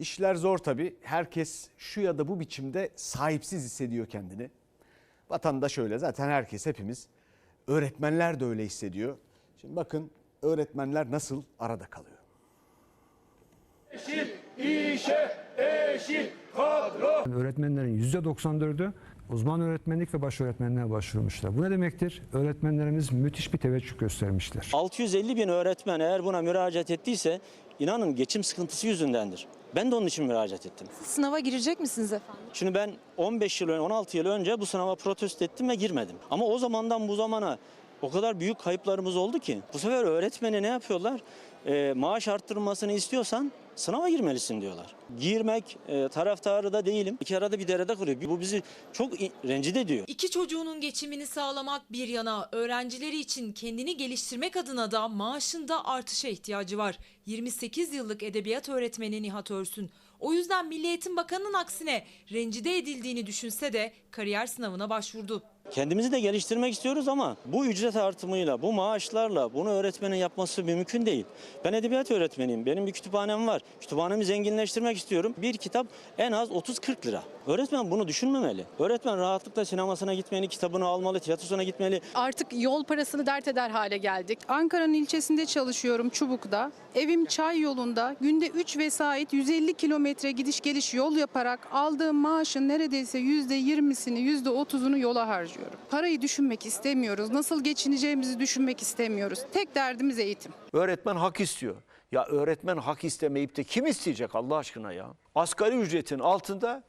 İşler zor tabii. Herkes şu ya da bu biçimde sahipsiz hissediyor kendini. Vatandaş öyle zaten herkes hepimiz. Öğretmenler de öyle hissediyor. Şimdi bakın öğretmenler nasıl arada kalıyor. Öğretmenlerin %94'ü uzman öğretmenlik ve baş öğretmenliğe başvurmuşlar. Bu ne demektir? Öğretmenlerimiz müthiş bir teveccüh göstermişler. 650 bin öğretmen eğer buna müracaat ettiyse inanın geçim sıkıntısı yüzündendir. Ben de onun için müracaat ettim. Sınava girecek misiniz efendim? Şimdi ben 15 yıl, ön- 16 yıl önce bu sınava protesto ettim ve girmedim. Ama o zamandan bu zamana o kadar büyük kayıplarımız oldu ki. Bu sefer öğretmeni ne yapıyorlar? Ee, maaş arttırılmasını istiyorsan sınava girmelisin diyorlar. Girmek e, taraftarı da değilim. İki arada bir derede kuruyor. Bu bizi çok rencide ediyor. İki çocuğunun geçimini sağlamak bir yana öğrencileri için kendini geliştirmek adına da maaşında artışa ihtiyacı var. 28 yıllık edebiyat öğretmeni Nihat Örsün. O yüzden Milli Eğitim Bakanı'nın aksine rencide edildiğini düşünse de kariyer sınavına başvurdu. Kendimizi de geliştirmek istiyoruz ama bu ücret artımıyla, bu maaşlarla bunu öğretmenin yapması mümkün değil. Ben edebiyat öğretmeniyim. Benim bir kütüphanem var. Kütüphanemi zenginleştirmek istiyorum. Bir kitap en az 30-40 lira. Öğretmen bunu düşünmemeli. Öğretmen rahatlıkla sinemasına gitmeli, kitabını almalı, tiyatrosuna gitmeli. Artık yol parasını dert eder hale geldik. Ankara'nın ilçesinde çalışıyorum Çubuk'ta. Evim Çay yolunda günde 3 vesait 150 kilometre gidiş geliş yol yaparak aldığım maaşın neredeyse %20'sini %30'unu yola harcıyorum. Parayı düşünmek istemiyoruz. Nasıl geçineceğimizi düşünmek istemiyoruz. Tek derdimiz eğitim. Öğretmen hak istiyor. Ya öğretmen hak istemeyip de kim isteyecek Allah aşkına ya? Asgari ücretin altında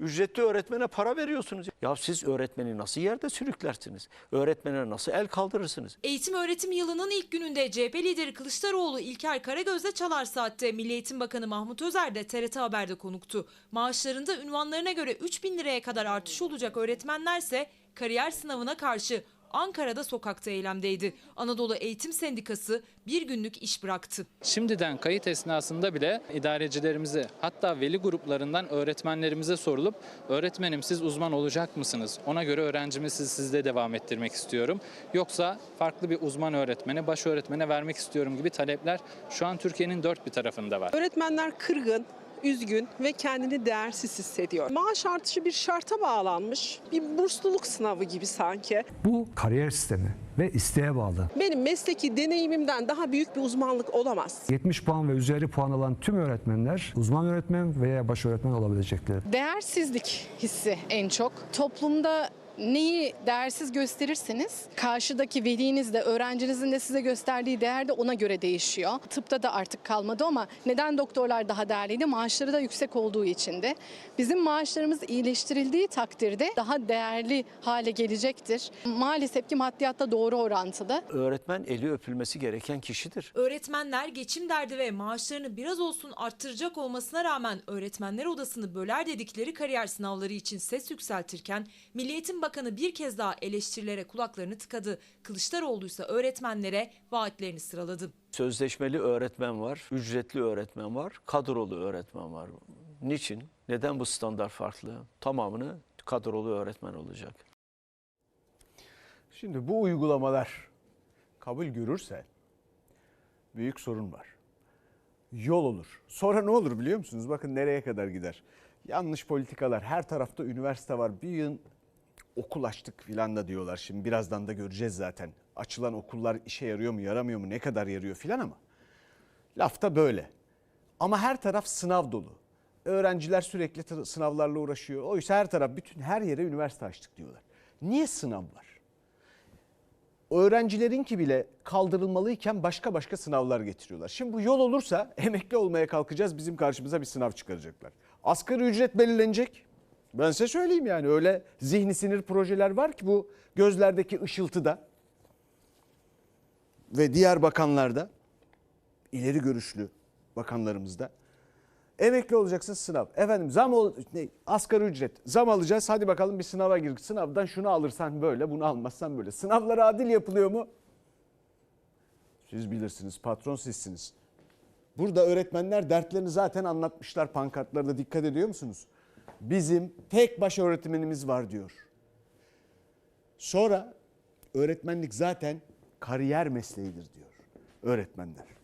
ücretli öğretmene para veriyorsunuz. Ya siz öğretmeni nasıl yerde sürüklersiniz? Öğretmene nasıl el kaldırırsınız? Eğitim öğretim yılının ilk gününde CHP lideri Kılıçdaroğlu İlker Karagöz'le Çalar Saat'te Milli Eğitim Bakanı Mahmut Özer de TRT Haber'de konuktu. Maaşlarında ünvanlarına göre 3 bin liraya kadar artış olacak öğretmenlerse kariyer sınavına karşı Ankara'da sokakta eylemdeydi. Anadolu Eğitim Sendikası bir günlük iş bıraktı. Şimdiden kayıt esnasında bile idarecilerimize hatta veli gruplarından öğretmenlerimize sorulup öğretmenim siz uzman olacak mısınız? Ona göre öğrencimi siz sizde devam ettirmek istiyorum. Yoksa farklı bir uzman öğretmene, baş öğretmene vermek istiyorum gibi talepler şu an Türkiye'nin dört bir tarafında var. Öğretmenler kırgın, üzgün ve kendini değersiz hissediyor. Maaş artışı bir şarta bağlanmış, bir bursluluk sınavı gibi sanki. Bu kariyer sistemi ve isteğe bağlı. Benim mesleki deneyimimden daha büyük bir uzmanlık olamaz. 70 puan ve üzeri puan alan tüm öğretmenler uzman öğretmen veya baş öğretmen olabilecekler. Değersizlik hissi en çok. Toplumda neyi değersiz gösterirseniz karşıdaki veliniz de öğrencinizin de size gösterdiği değer de ona göre değişiyor. Tıpta da artık kalmadı ama neden doktorlar daha değerliydi? Maaşları da yüksek olduğu için de. Bizim maaşlarımız iyileştirildiği takdirde daha değerli hale gelecektir. Maalesef ki maddiyatta doğru orantılı. Öğretmen eli öpülmesi gereken kişidir. Öğretmenler geçim derdi ve maaşlarını biraz olsun arttıracak olmasına rağmen öğretmenler odasını böler dedikleri kariyer sınavları için ses yükseltirken Milli Eğitim Bakanı bir kez daha eleştirilere kulaklarını tıkadı. Kılıçdaroğlu ise öğretmenlere vaatlerini sıraladı. Sözleşmeli öğretmen var, ücretli öğretmen var, kadrolu öğretmen var. Niçin? Neden bu standart farklı? Tamamını kadrolu öğretmen olacak. Şimdi bu uygulamalar kabul görürse büyük sorun var. Yol olur. Sonra ne olur biliyor musunuz? Bakın nereye kadar gider. Yanlış politikalar. Her tarafta üniversite var. Bir yıl okul açtık filan da diyorlar. Şimdi birazdan da göreceğiz zaten. Açılan okullar işe yarıyor mu, yaramıyor mu, ne kadar yarıyor filan ama. Lafta böyle. Ama her taraf sınav dolu. Öğrenciler sürekli sınavlarla uğraşıyor. Oysa her taraf, bütün her yere üniversite açtık diyorlar. Niye sınav var? öğrencilerinki bile kaldırılmalıyken başka başka sınavlar getiriyorlar. Şimdi bu yol olursa emekli olmaya kalkacağız bizim karşımıza bir sınav çıkaracaklar. Asgari ücret belirlenecek. Ben size söyleyeyim yani öyle zihni sinir projeler var ki bu gözlerdeki ışıltıda ve diğer bakanlarda ileri görüşlü bakanlarımızda Emekli olacaksın sınav. Efendim zam ol, ne, asgari ücret. Zam alacağız. Hadi bakalım bir sınava gir. Sınavdan şunu alırsan böyle, bunu almazsan böyle. Sınavlar adil yapılıyor mu? Siz bilirsiniz. Patron sizsiniz. Burada öğretmenler dertlerini zaten anlatmışlar pankartlarda. Dikkat ediyor musunuz? Bizim tek baş öğretmenimiz var diyor. Sonra öğretmenlik zaten kariyer mesleğidir diyor öğretmenler.